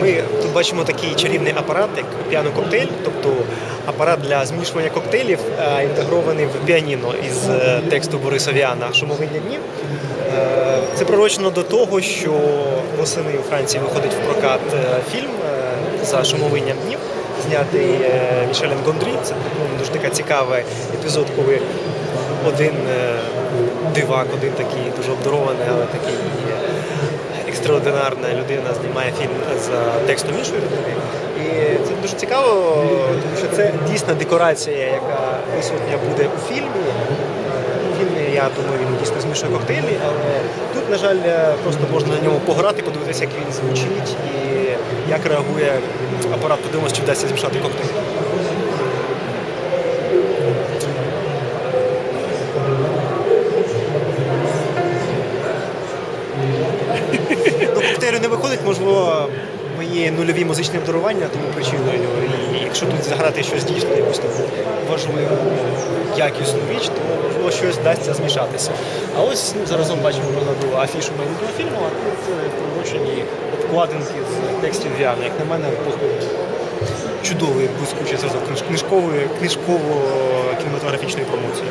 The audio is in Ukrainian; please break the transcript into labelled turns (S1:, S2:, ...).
S1: Ми тут бачимо такий чарівний апарат, як піано-коктейль, тобто апарат для змішування коктейлів, е, інтегрований в піаніно із е, тексту Бориса Віана «Шумовиння днів. Е, Це пророчено до того, що восени у Франції виходить в прокат фільм за шумовинням днів, знятий е, Мішелем Гондрі. Це ну, дуже така цікавий епізод, коли один е, дивак, один такий дуже обдарований, але такий е, екстраординарна людина знімає фільм за текстом іншої людини. І це дуже цікаво, тому що це дійсна декорація, яка присутня буде у фільмі. Я думаю, він дійсно змішує коктейлі, але тут, на жаль, просто можна на ньому пограти, подивитися, як він звучить і як реагує апарат. Подивимося, чи вдасться змішати коктейль. Ну, коктейлю не виходить, можливо, мої нульові музичні обдарування, тому причиною. І якщо тут заграти щось дійсно, якусь таку якісну річ, то можливо щось вдасться змішатися. А ось ну, заразом бачимо позаду афішу майбутнього фільму, а тут е, пророчені обкладинки з текстів Віана. Як на мене, чудовий блискучий зразок книжкової, книжково-кінематографічної промоції.